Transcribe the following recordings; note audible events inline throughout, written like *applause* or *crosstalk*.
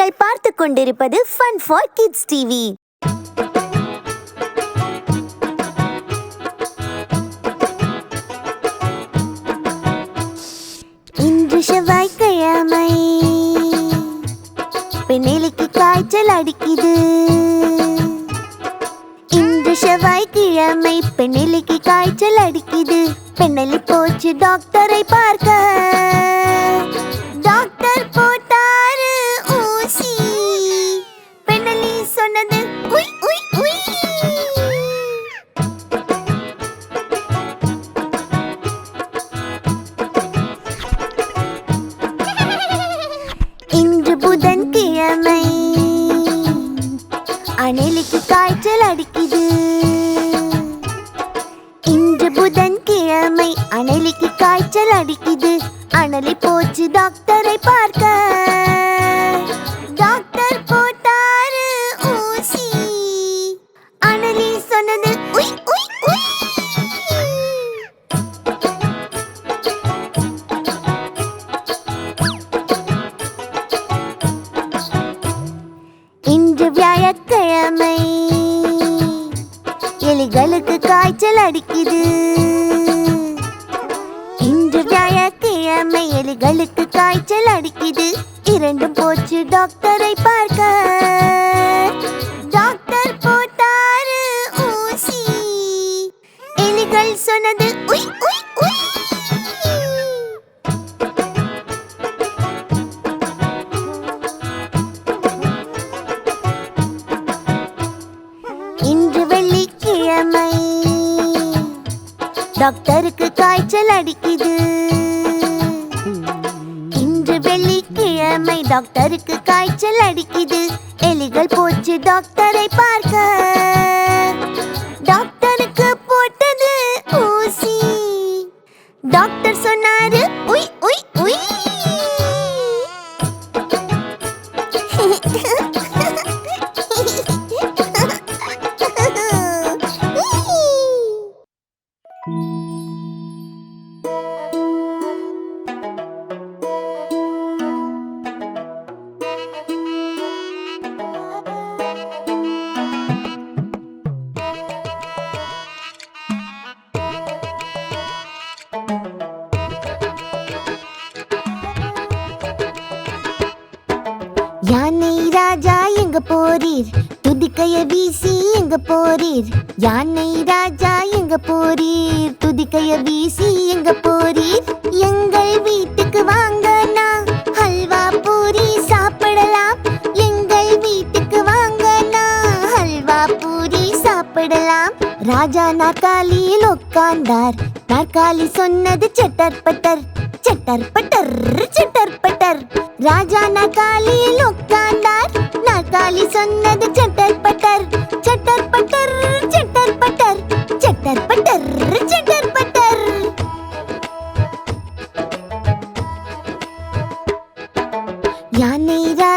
நீங்கள் பார்த்துக் கொண்டிருப்பது ஃபன் ஃபார் கிட்ஸ் டிவி இன்று செவ்வாய்க்கிழமை பெண்ணிலைக்கு காய்ச்சல் அடிக்குது. இன்று செவ்வாய்க்கிழமை பெண்ணிலைக்கு காய்ச்சல் அடிக்குது. பெண்ணலி போச்சு டாக்டரை பார்க்க. டாக்டர் போட்டாரு. அணிலுக்கு காய்ச்சல் அடிக்குது. இன்று புதன் கிழமை அனலிக்கு காய்ச்சல் அடிக்குது. அனலி போச்சு டாக்டர். இரண்டும் போச்சு டாக்டரை பார்க்க. டாக்டர் போட்டாரு ஊசி. எலிகள் சொன்னது உய் உய் டாக்டருக்கு காய்ச்சல் அடிக்குது. எலிகள் போச்சு டாக்டரை பார்க்க. டாக்டருக்கு போட்டது ஊசி. டாக்டர் சொன்னாரு யானை ராஜா எங்க போறீர்? துதிக்கைய வீசி எங்க போறீர்? எங்கள் வீட்டுக்கு வாங்கண்ணா ஹல்வா பூரி சாப்பிடலாம். எங்கள் வீட்டுக்கு வாங்கண்ணா ஹல்வா பூரி சாப்பிடலாம். ராஜா நாற்காலியில் உட்கார்ந்தார் நாற்காலி சொன்னது செட்டர் பட்டர் செட்டர் பட்டர் செட்டர் பட்டர் ராஜா நாற்காலியில் உட்கார்ந்தார் நாற்காலி சொன்னது செட்டர் பட்டர்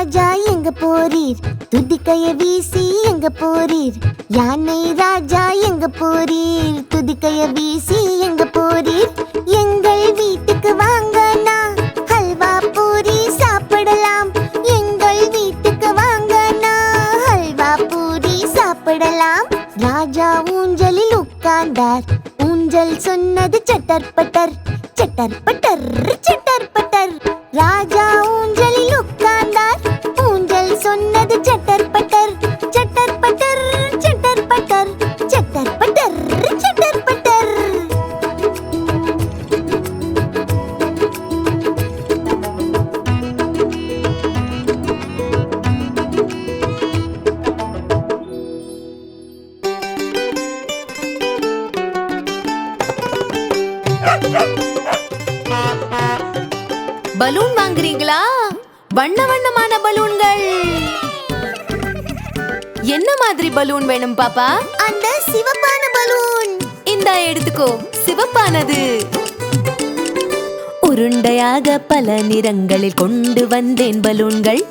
ராஜா எங்க போறீர்? துதிக்கைய வீசி எங்க போறீர்? யானை ராஜா எங்க போறீர்? துதிக்கைய வீசி எங்க போறீர்? எங்கள் வீட்டுக்கு வாங்கனா ஹல்வா பூரி சாப்பிடலாம். எங்கள் வீட்டுக்கு வாங்கண்ணா ஹல்வா பூரி சாப்பிடலாம். ராஜா ஊஞ்சலில் உட்கார்ந்தார். ஊஞ்சல் சொன்னது சட்டர் பட்டர் சட்டர் பட்டர் சட்டர் பட்டர் ராஜா பலூன் வாங்குறீங்களா? வண்ண வண்ணமான பலூன்கள். என்ன மாதிரி பலூன் வேணும் பாப்பா? அந்த சிவப்பான பலூன். இந்தா எடுத்துக்கோ. சிவப்பானது. உருண்டையாக பல நிறங்களில் கொண்டு வந்தேன் பலூன்கள்.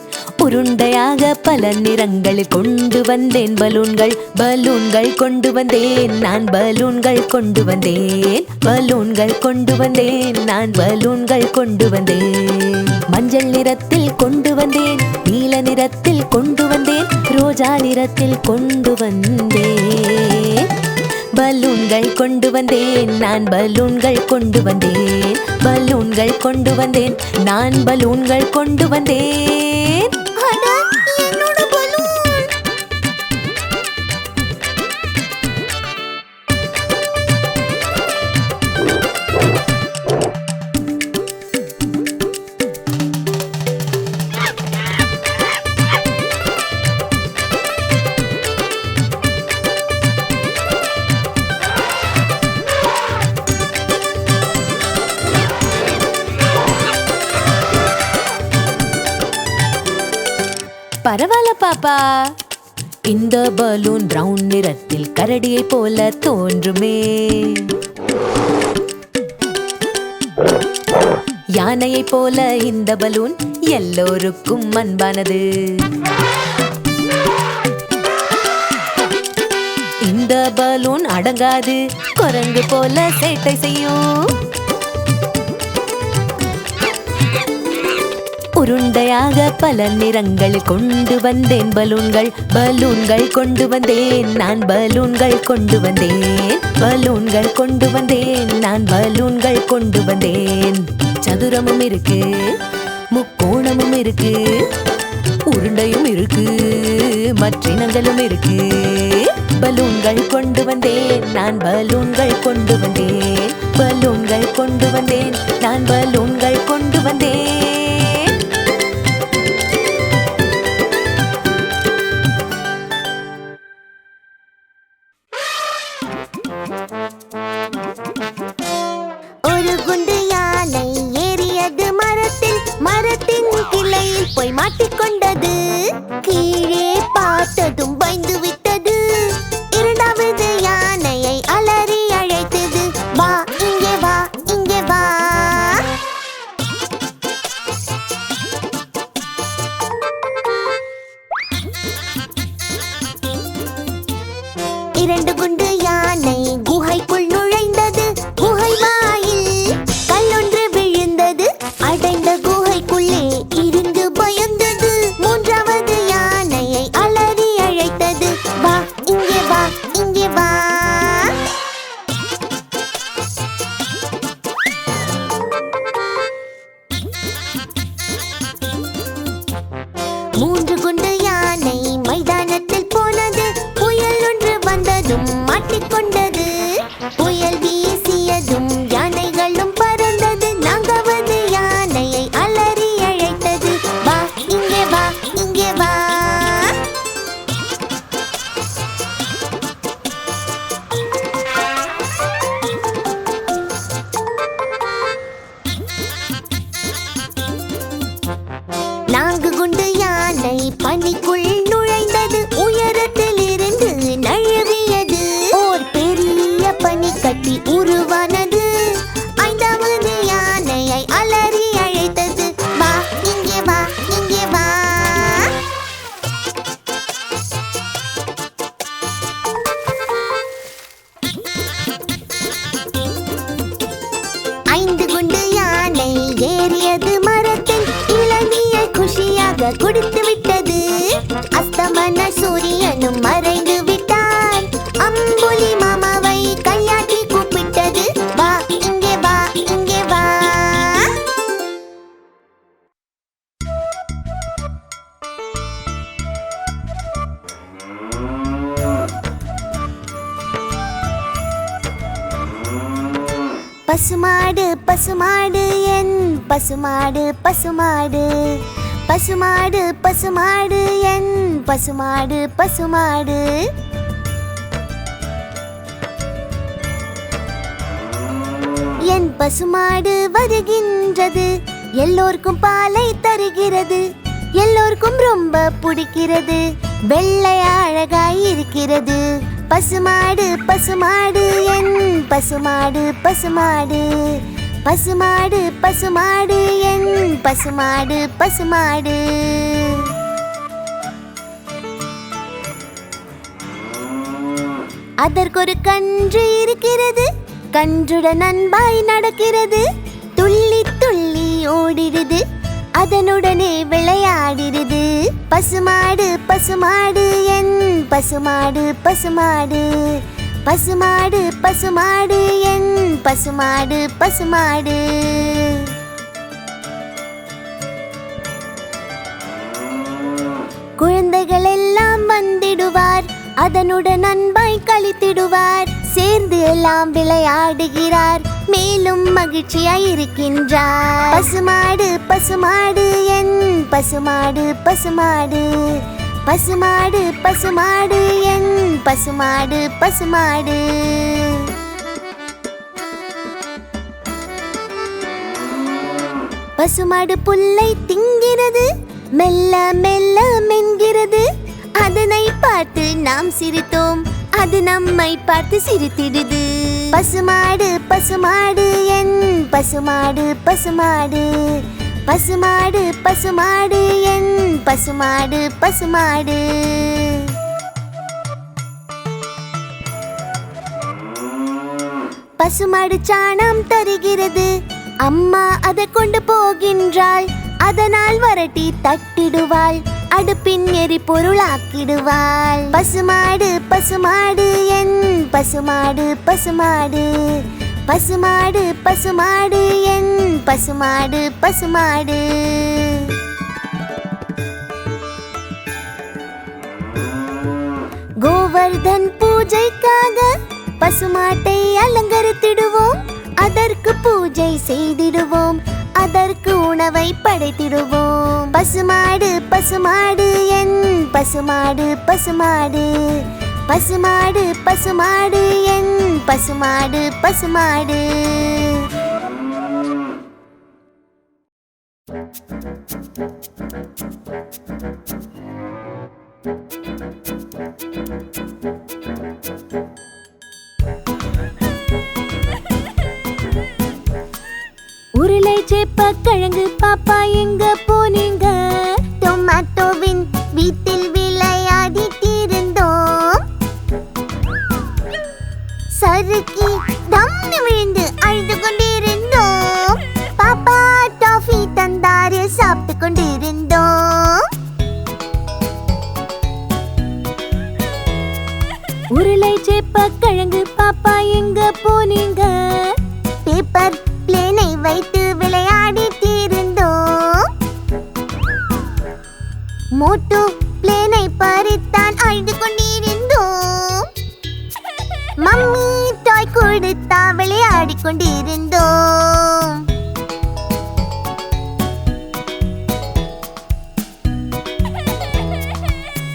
உருண்டையாக பல நிறங்களில் கொண்டு வந்தேன் பலூன்கள் பலூன்கள் கொண்டு வந்தேன் நான் பலூன்கள் கொண்டு வந்தேன் பலூன்கள் கொண்டு வந்தேன் நான் பலூன்கள் கொண்டு வந்தேன் மஞ்சள் நிறத்தில் கொண்டு வந்தேன் நீல நிறத்தில் கொண்டு வந்தேன் ரோஜா நிறத்தில் கொண்டு வந்தேன் பலூன்கள் கொண்டு வந்தேன் நான் பலூன்கள் கொண்டு வந்தேன் பலூன்கள் கொண்டு வந்தேன் நான் பலூன்கள் கொண்டு வந்தேன் பரவாயில்ல பாப்பா. இந்த பலூன் பிரவுன் நிறத்தில் கரடியை போல தோன்றுமே. யானையை போல இந்த பலூன் எல்லோருக்கும் அன்பானது. இந்த பலூன் அடங்காது குரங்கு போல சேட்டை செய்யும். உருண்டையாக பல நிறங்கள் கொண்டு வந்தேன். பலூன்கள் பலூன்கள் கொண்டு வந்தேன். நான் பலூன்கள் கொண்டு வந்தேன். பலூன்கள் கொண்டு வந்தேன். நான் பலூன்கள் கொண்டு வந்தேன். சதுரமும் இருக்கு முக்கோணமும் இருக்கு உருண்டையும் இருக்கு மற்றினங்களும் இருக்கு. பலூன்கள் கொண்டு வந்தேன். நான் பலூன்கள் கொண்டு வந்தேன். பலூன்கள் கொண்டு வந்தேன். நான் பலூன் பசுமாடு பசுமாடு என் பசுமாடு பசுமாடு. பசுமாடு பசுமாடு என் பசுமாடு பசுமாடு. என் பசுமாடு வருகின்றது எல்லோருக்கும் பாலை தருகிறது. எல்லோருக்கும் ரொம்ப பிடிக்கிறது வெள்ளை அழகாய் இருக்கிறது. பசுமாடு பசுமாடு என் பசுமாடு பசுமாடு. பசுமாடு பசுமாடு என் பசுமாடு பசுமாடு. அதற்கொரு கன்று இருக்கிறது கன்றுடன் அன்பாய் நடக்கிறது. துள்ளி துள்ளி ஓடிடுது அதனுடனே விளையாடிடுது. பசுமாடு பசுமாடு என் பசுமாடு பசுமாடு. பசுமாடு பசுமாடு என் பசுமாடு பசுமாடு. குழந்தைகள் எல்லாம் வந்திடுவார் அதனுடன் அன்பாய் கழித்திடுவார் சேர்ந்து எல்லாம் விளையாடுகிறார் மேலும் மகிழ்ச்சியாய் இருக்கின்றார். பசுமாடு பசுமாடு என் பசுமாடு பசுமாடு. பசுமாடு பசுமாடு என் பசுமாடு பசுமாடு. பசுமாடு புல்லை திங்கிறது மெல்ல மெல்ல மென்கிறது. அதனை பார்த்து நாம் சிரித்தோம் அது நம்மை பார்த்து சிரித்திடுது. பசுமாடு பசுமாடு என் பசுமாடு பசுமாடு. பசுமாடு பசுமாடு என் பசுமாடு பசுமாடு. பசுமாடு சாணம் தருகிறது. அம்மா அதை கொண்டு போகின்றாள். அதனால் வரட்டி தட்டிடுவாள். அடுப்பின் எரிபொருளாக்கிடுவாள். பசுமாடு பசுமாடு என் பசுமாடு பசுமாடு. பசுமாடு பசுமாடு என் பசுமாடு பசுமாடு. கோவர்தன் பூஜைக்காக பசுமாட்டை அலங்கரித்திடுவோம். அதற்கு பூஜை செய்திடுவோம். அதற்கு உணவை படைத்திடுவோம். பசுமாடு பசுமாடு என் பசுமாடு பசுமாடு. பசுமாடு பசுமாடு என் பசுமாடு பசுமாடு. உருளை சேப்ப கிழங்கு பாப்பா எங்க போனீங்க? சறுக்கி தம்மி விழுந்து அழுது கொண்டிருந்தோம் பாப்பா டாஃபி தந்தாரு சாப்பிட்டு கொண்டிருந்தோம் உருளை சேப்ப கிழங்கு பாப்பா எங்க போனீங்க? டாய் கொடுத்தா விளையாடி கொண்டிருந்தோம்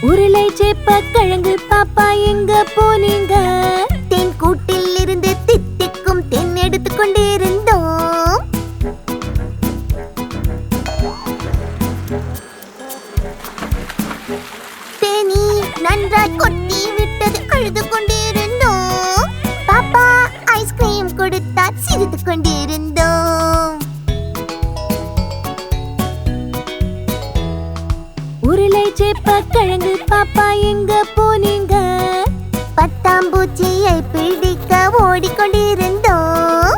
உருளை சேப்ப கிழங்கு பாப்பா எங்க போனீங்க? பட்டாம்பூச்சியை பிடிக்க ஓடிக்கொண்டிருந்தோம்.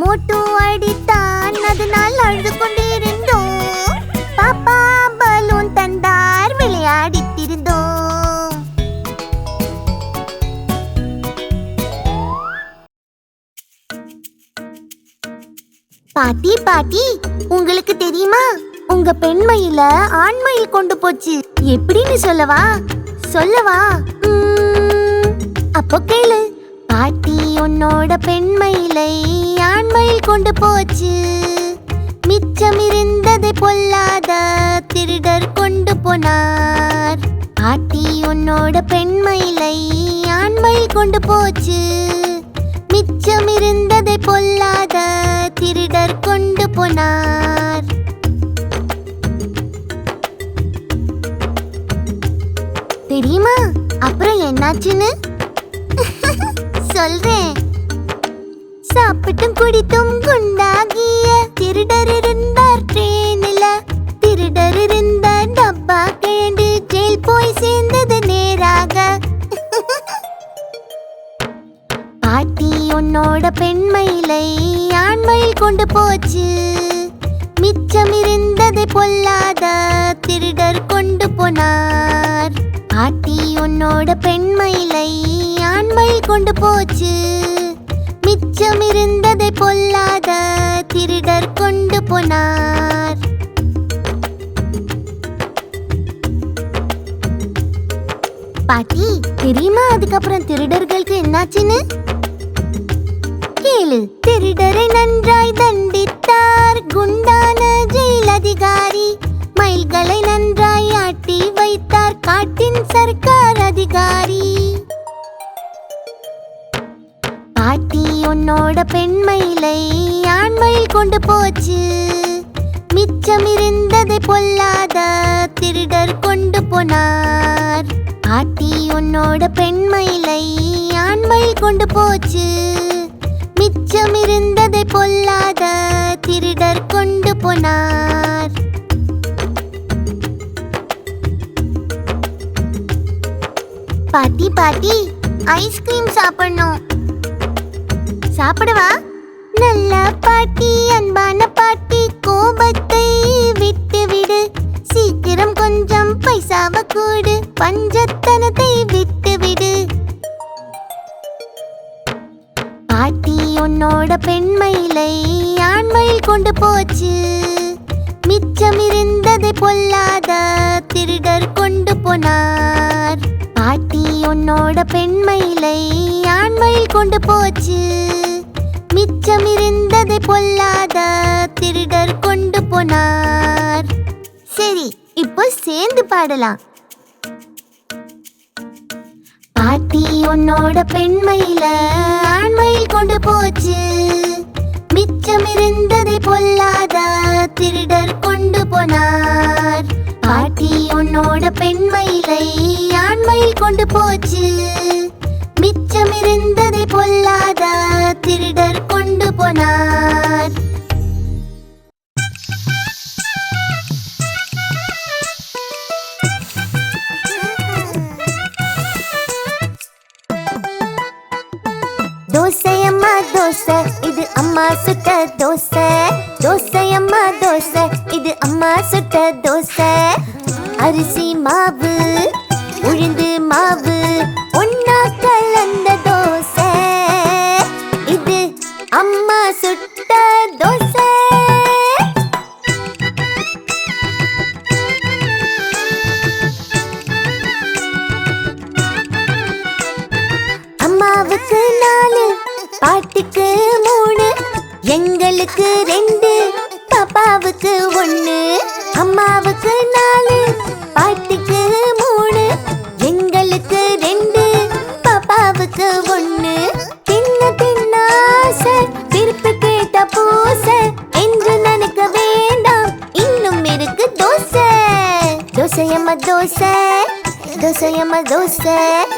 மோட்டு அடித்தான் அதனால் அழுது கொண்டிருந்தோம். பாப்பா பலூன் தந்தார் விளையாடித்திருந்தோம். பாட்டி பாட்டி உங்களுக்கு தெரியுமா? உங்க பெண்மையில ஆண்மையில் கொண்டு போச்சு. எப்படின்னு சொல்லவா? சொல்லவா? அப்போ கேளு. பாட்டி உன்னோட பெண்மயிலை ஆண்மையில் கொண்டு போச்சு. மிச்சம் இருந்ததை பொல்லாத திருடர் கொண்டு போனார். பாட்டி உன்னோட பெண்மயிலை ஆண்மையில் கொண்டு போச்சு. மிச்சம் இருந்ததை பொல்லாத திருடர் கொண்டு போனார். தெரியுமா? அப்புறம் என்னாச்சுன்னு? *laughs* சொல்றேன். சாப்பிட்டும் குடித்தும் குண்டாகிய திருடர் இருந்தார் ட்ரெயினில் திருடர் இருந்த டப்பா கேண்டு ஜெயில் போய் சேர்ந்தது நேராக. *laughs* பாட்டி உன்னோட பெண்மயிலை ஆண்மயில் கொண்டு கொண்டு போச்சு. மிச்சம் இருந்ததை பொல்லாத திருடர் கொண்டு போனார். உன்னோட பெண்மயிலை ஆண்மயில் கொண்டு போச்சு. மிச்சம் இருந்ததை பொல்லாத திருடர் கொண்டு போனார். பாட்டி தெரியுமா அதுக்கப்புறம் திருடர்களுக்கு என்னாச்சுன்னு? கேளு திருடரை நன்றாய் தண்டித்தார் குண்டான ஜெயில் அதிகாரி. மயில்களை நன்றாய் காட்டின் சர்க்கார் அதிகாரி. பாட்டி உன்னோட பெண்மயிலை ஆண்மயில் கொண்டு போச்சு. மிச்சம் இருந்ததை பொல்லாத திருடர் கொண்டு போனார். பாட்டி உன்னோட பெண்மயிலை ஆண்மயில் கொண்டு போச்சு. மிச்சம் இருந்ததை பொல்லாத திருடர் கொண்டு போனார். பாட்டி பாட்டி ஐஸ்கிரீம் சாப்பிடணும். சாப்பிடவா? நல்ல பாட்டி அன்பான பாட்டி கோபத்தை விட்டு விடு. சீக்கிரம் கொஞ்சம் பைசாவ கூடு பஞ்சத்தனத்தை விட்டு விடு. பாட்டி உன்னோட பெண்மயிலை ஆண்மயில் கொண்டு போச்சு. மிச்சமிருந்ததை பொல்லாத திருடர் கொண்டு போனார். பாட்டி உன்னோட பெண்மயிலை ஆண்மயில் கொண்டு போச்சு. மிச்சமிருந்ததை பொல்லாத திருடர் கொண்டு போனார். சரி இப்போ சேர்ந்து பாடலாம். பாட்டி உன்னோட பெண்மயில ஆண்மயில் கொண்டு போச்சு. மிச்சம் இருந்ததை பொல்லாத திருடர் கொண்டு போனார். பாட்டி உன்னோட பெண்மயிலை ஆண்மயில் கொண்டு போச்சு. மிச்சம் இருந்ததை பொல்லாத திருடர் கொண்டு போனார். தோசை அம்மா தோசை இது அம்மா சுத்த தோசை தோசை அம்மா தோசை. இது அம்மா சுட்ட தோசை. அரிசி மாவு உளுந்து மாவு ஒன்னா கலந்த தோசை. இது அம்மா சுட்ட தோசை. அம்மாவுக்கு நாலு பாட்டுக்கு எங்களுக்கு ரெண்டு பாப்பாவுக்கு ஒன்று அம்மாவுக்கு நாலு பாட்டிக்கு மூணு. எங்களுக்கு ரெண்டு பாப்பாவுக்கு ஒன்று தின்ன தின்னாச ஆசை திருப்பி கேட்ட பூச. என்று நினைக்க வேண்டாம். இன்னும் இருக்கு தோசை. தோசையம்மா தோசை. தோசையம்மா தோசை.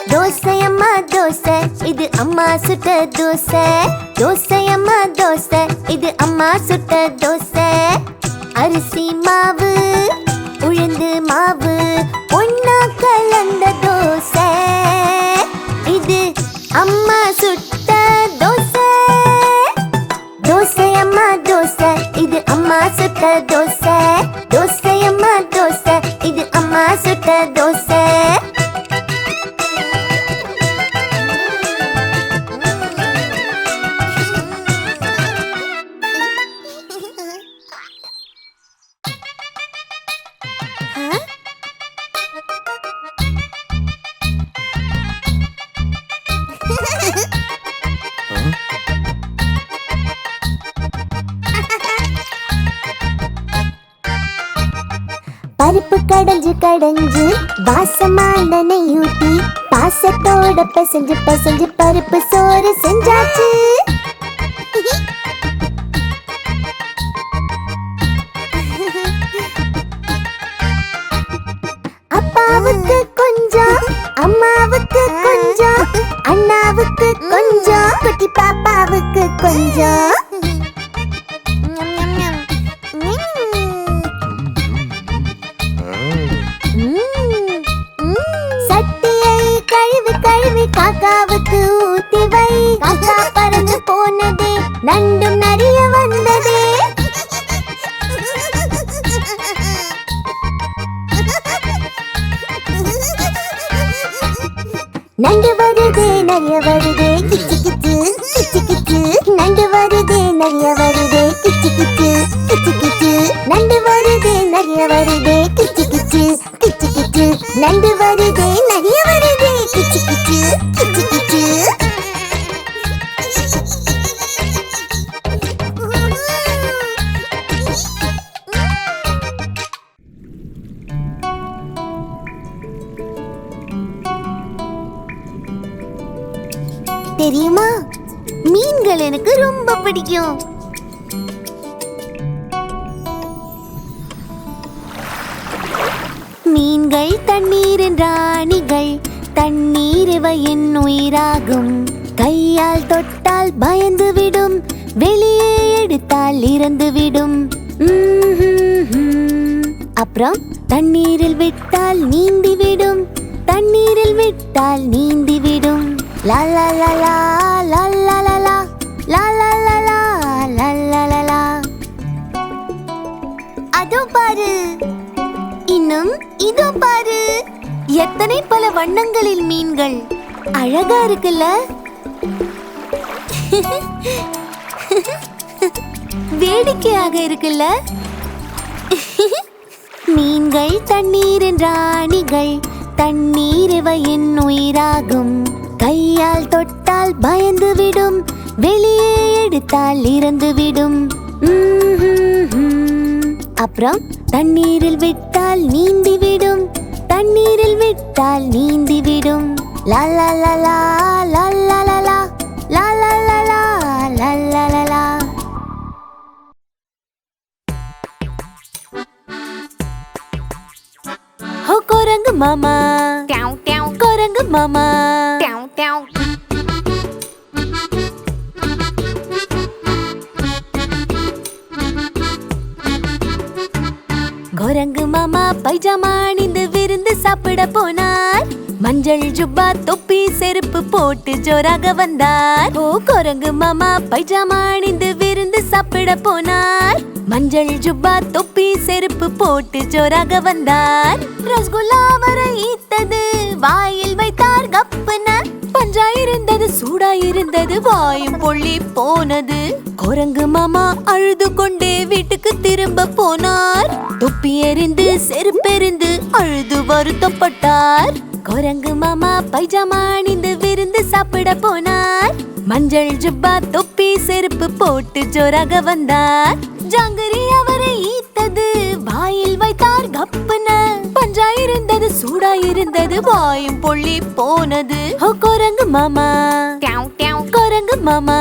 தோசையம்மா தோசை. இது அம்மா சுட்ட தோசை. தோசையம்மா தோசை. இது அம்மா சுட்ட தோசை. அரிசி மாவு உளுந்து மாவு. ஒன்னா கலந்த தோசை. இது அம்மா சுட்ட தோசை. தோசை அம்மா தோசை. இது அம்மா சுட்ட தோசை. கடைஞ்சு கடைஞ்சு வாசமான நெய்யூட்டி பாசத்தோட பசஞ்சு பசஞ்சு பருப்பு சோறு செஞ்சாச்சு. அப்பாவுக்கு கொஞ்சம் அம்மாவுக்கு கொஞ்சம் அண்ணாவுக்கு கொஞ்சம் குட்டி பாப்பாவுக்கு கொஞ்சம். நண்டு வருதே நிறைய வருதே கிச்சு கிச்சு கிச்சு கிச்சு. நண்டு வருதே நிறைய வருதே கிச்சு கிச்சு கிச்சு கிச்சு. நண்டு வருதே நிறைய வருதே கிச்சு கிச்சு கிச்சு கிச்சு. நண்டு வருதே நிறைய மீன்கள் தண்ணீரின் ராணிகள் தண்ணீர் என் உயிராகும் கையால் தொட்டால் பயந்து விடும் வெளியே எடுத்தால் இறந்து விடும் அப்புறம் தண்ணீரில் விட்டால் நீந்தி விடும் தண்ணீரில் விட்டால் நீந்தி விடும் லா லா லா லா லா அதோ பாரு மீனும் இதோ பாரு. எத்தனை பல வண்ணங்களில் மீன்கள். அழகா இருக்குல்ல? வேடிக்கையாக இருக்குல்ல? மீன்கள் தண்ணீரின் ராணிகள் தண்ணீர் இவையின் என் உயிராகும். கையால் தொட்டால் பயந்து விடும். வெளியே எடுத்தால் இறந்து விடும். அப்புறம் தண்ணீரில் விட்டால் நீந்திவிடும் தண்ணீரில் விட்டால் நீந்திவிடும் லலலலா லலலலா லலலலா லலலலா ஹோ குரங்கு மாமா குரங்கு மாமா குரங்கு மாமா பைஜாமா அணிந்து விருந்து சாப்பிட போனார். மஞ்சள் ஜுப்பா தொப்பி செருப்பு போட்டு ஜோராக வந்தார். ஓ குரங்கு மாமா பைஜாமா அணிந்து விருந்து சாப்பிட போனார். மஞ்சள் ஜுப்பா தொப்பி செருப்பு போட்டு ஜோராக வந்தார். ரசகுல்லா வர ஈத்தது வாயில் வைத்தார் கப்புன பஞ்சா இருந்தது இருந்தது வாயும் பொள்ளி போனது. குரங்கு மாமா அழுது கொண்டே வீட்டுக்கு திரும்ப போனார். தொப்பி எறிந்து செருப்பெறிந்து அழுது வருத்தப்பட்டார். குரங்கு மாமா பைஜாமா அணிந்து விருந்து சாப்பிட போனார். மஞ்சள் ஜுப்பா தொப்பி செருப்பு போட்டு ஜோராக வந்தார். ஜாங்கரி அவரை இருந்தது சூடா இருந்தது வாயும் பொள்ளி போனது. குரங்கு மாமா. குரங்கு மாமா.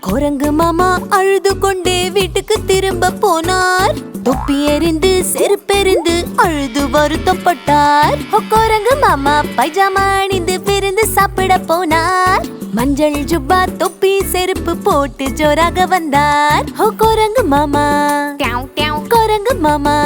குரங்கு மாமா அழுது கொண்டே வீட்டுக்கு திரும்ப போனார். தொப்பி எறிந்து செருப்பெறிந்து அழுது வருத்தப்பட்டார். குரங்கு மாமா பைஜாமா அணிந்து விருந்து சாப்பிட போனார். மஞ்சள் ஜுப்பா தொப்பி செருப்பு போட்டு ஜோராக வந்தார். குரங்கு மாமா. குரங்கு மாமா.